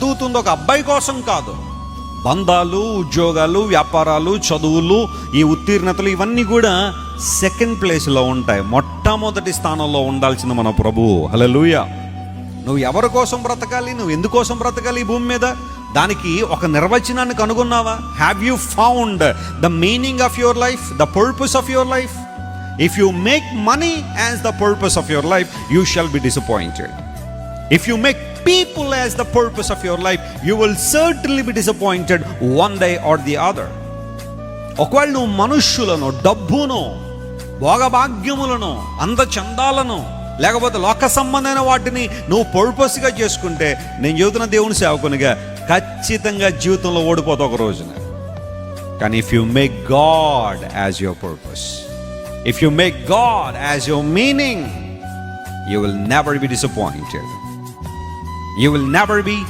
చదువుతుంది ఒక అబ్బాయి కోసం కాదు. బంధాలు ఉద్యోగాలు వ్యాపారాలు చదువులు ఈ ఉత్తీర్ణతలు ఇవన్నీ కూడా సెకండ్ ప్లేస్లో ఉంటాయి. మొట్టమొదటి స్థానంలో ఉండాల్సిన మన ప్రభువు లూయ నువ్వు ఎవరి కోసం బ్రతకాలి? నువ్వు ఎందుకోసం బ్రతకాలి ఈ భూమి మీద? దానికి ఒక నిర్వచనాన్ని కనుగొన్నావా? Have you found the meaning of your life the purpose of your life if you make money as the purpose of your life you shall be disappointed if you make people as the purpose of your life, you will certainly be disappointed one day or the other. ఒకవేళ నువ్వు మనుష్యులను డబ్బును భోగభాగ్యములను అందచందాలను లేకపోతే లోక సంబంధమైన వాటిని నువ్వు పర్పస్గా చేసుకుంటే నేను చెబుతున్న దేవుని సేవకునిగా ఖచ్చితంగా జీవితంలో ఓడిపోతా ఒక రోజున కానీ if you make God as your purpose if you make God as your meaning you will never be disappointed You will never be